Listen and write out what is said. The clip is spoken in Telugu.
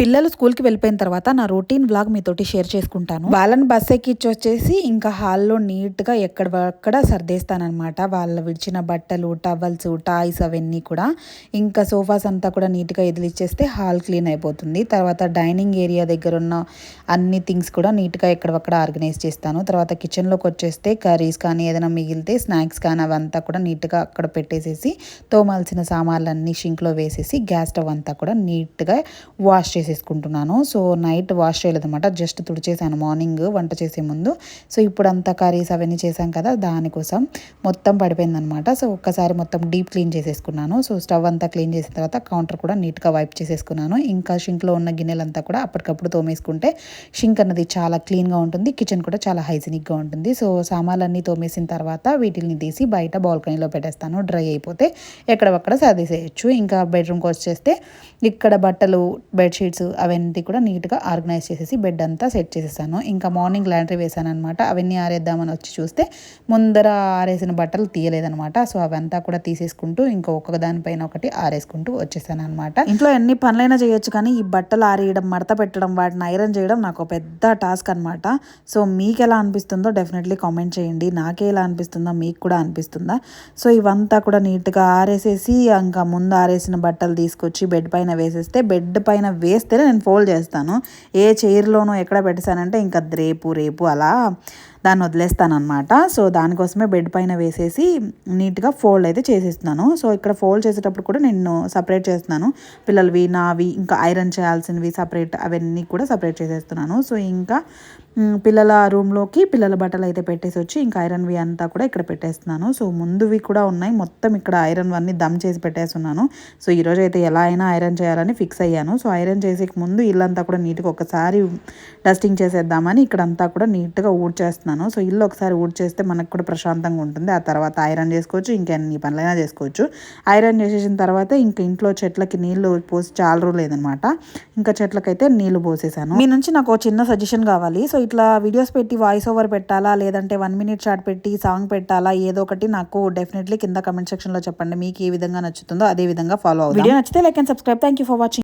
పిల్లలు స్కూల్కి వెళ్ళిపోయిన తర్వాత నా రొటీన్ వ్లాగ్ మీతోటి షేర్ చేసుకుంటాను. వాళ్ళని బస్ ఎక్కించి వచ్చేసి ఇంకా హాల్లో నీట్గా ఎక్కడక్కడ సర్దేస్తానమాట వాళ్ళ విడిచిన బట్టలు టవల్స్ టాయ్స్ అవన్నీ కూడా. ఇంకా సోఫాస్ అంతా కూడా నీట్గా ఎదిలిచ్చేస్తే హాల్ క్లీన్ అయిపోతుంది. తర్వాత డైనింగ్ ఏరియా దగ్గర ఉన్న అన్ని థింగ్స్ కూడా నీట్గా ఎక్కడక్కడ ఆర్గనైజ్ చేస్తాను. తర్వాత కిచెన్లోకి వచ్చేస్తే కర్రీస్ కానీ ఏదైనా మిగిలితే స్నాక్స్ కానీ అవంతా కూడా నీట్గా అక్కడ పెట్టేసేసి తోమాల్సిన సామాన్లన్నీ షింక్లో వేసేసి గ్యాస్ స్టవ్ అంతా కూడా నీట్గా వాష్ చేసి చేసేసుకుంటున్నాను. సో నైట్ వాష్ చేయలేదన్నమాట. జస్ట్ తుడిచేసాను మార్నింగ్ వంట చేసే ముందు. సో ఇప్పుడు అంతా కర్రీస్ అవన్నీ చేశాం కదా దానికోసం మొత్తం పడిపోయిందనమాట సో ఒక్కసారి మొత్తం డీప్ క్లీన్ చేసేసుకున్నాను. సో స్టవ్ అంతా క్లీన్ చేసిన తర్వాత కౌంటర్ కూడా నీట్గా వైప్ చేసేసుకున్నాను. ఇంకా షింక్లో ఉన్న గిన్నెలంతా కూడా అప్పటికప్పుడు తోమేసుకుంటే షింక్ అన్నది చాలా క్లీన్గా ఉంటుంది. కిచెన్ కూడా చాలా హైజీనిక్గా ఉంటుంది. సో సామాన్లన్నీ తోమేసిన తర్వాత వీటిని తీసి బయట బాల్కనీలో పెట్టేస్తాను. డ్రై అయిపోతే ఎక్కడక్కడ సర్దేసేయచ్చు. ఇంకా బెడ్రూమ్కి వచ్చేస్తే ఇక్కడ బట్టలు బెడ్షీట్స్ బెడ్స్ అవన్నీ కూడా నీట్గా ఆర్గనైజ్ చేసేసి బెడ్ అంతా సెట్ చేసేసాను. ఇంకా మార్నింగ్ లాండ్రీ వేసాను అనమాట అవన్నీ ఆరేద్దామని వచ్చి చూస్తే ముందర ఆరేసిన బట్టలు తీయలేదనమాట సో అవంతా కూడా తీసేసుకుంటూ ఇంకా ఒక్కొక్క దానిపైన ఒకటి ఆరేసుకుంటూ వచ్చేసాను అనమాట ఇంట్లో ఎన్ని పనులైనా చేయొచ్చు కానీ ఈ బట్టలు ఆరేయడం మడత పెట్టడం వాటిని ఐరన్ చేయడం నాకు పెద్ద టాస్క్ అనమాట సో మీకు ఎలా అనిపిస్తుందో డెఫినెట్లీ కామెంట్ చేయండి. నాకే ఎలా అనిపిస్తుందో మీకు కూడా అనిపిస్తుందా? సో ఇవంతా కూడా నీట్గా ఆరేసేసి ఇంకా ముందు ఆరేసిన బట్టలు తీసుకొచ్చి బెడ్ పైన వేసేస్తే బెడ్ పైన వేస్తే ఇస్తేనే నేను ఫోల్డ్ చేస్తాను. ఏ చైర్లోనూ ఎక్కడ పెట్టేశానంటే ఇంకా రేపు రేపు అలా దాన్ని వదిలేస్తాను అనమాట సో దానికోసమే బెడ్ పైన వేసేసి నీట్గా ఫోల్డ్ అయితే చేసేస్తున్నాను. సో ఇక్కడ ఫోల్డ్ చేసేటప్పుడు కూడా నేను సపరేట్ చేస్తున్నాను. పిల్లలవి నావి ఇంకా ఐరన్ చేయాల్సినవి సపరేట్ అవన్నీ కూడా సపరేట్ చేసేస్తున్నాను. సో ఇంకా పిల్లల రూమ్లోకి పిల్లల బట్టలు అయితే పెట్టేసి వచ్చి ఇంకా ఐరన్వి అంతా కూడా ఇక్కడ పెట్టేస్తున్నాను. సో ముందువి కూడా ఉన్నాయి. మొత్తం ఇక్కడ ఐరన్ అన్నీ దమ్ చేసి పెట్టేస్తున్నాను. సో ఈరోజు అయితే ఎలా అయినా ఐరన్ చేయాలని ఫిక్స్ అయ్యాను. సో ఐరన్ చేసే ముందు ఇల్లంతా కూడా నీట్గా ఒకసారి డస్టింగ్ చేసేద్దామని ఇక్కడ అంతా కూడా నీట్గా ఊడ్చేస్తున్నాను. సో ఇల్లు ఒకసారి ఊడ్చేస్తే మనకు కూడా ప్రశాంతంగా ఉంటుంది. ఆ తర్వాత ఐరన్ చేసుకోవచ్చు. ఇంకెన్ని పనులైనా చేసుకోవచ్చు. ఐరన్ చేసేసిన తర్వాత ఇంకా ఇంట్లో చెట్లకి నీళ్ళు పోసి చాలా రోజులు లేదనమాట ఇంకా చెట్లకైతే నీళ్ళు పోసేసాను. మీ నుంచి నాకు చిన్న సజెషన్ కావాలి. సో ఇట్లా వీడియోస్ పెట్టి వాయిస్ ఓవర్ పెట్టాలా? లేదంటే వన్ మినిట్ షార్ట్ పెట్టి సాంగ్ పెట్టాలా? ఏదో ఒకటి నాకు డెఫినెట్లీ కింద కమెంట్ సెక్షన్లో చెప్పండి. మీకు ఏ విధంగా నచ్చుతుందో అదే విధంగా ఫాలో అవుతుంది వీడియో నచ్చితే like and subscribe thank you for watching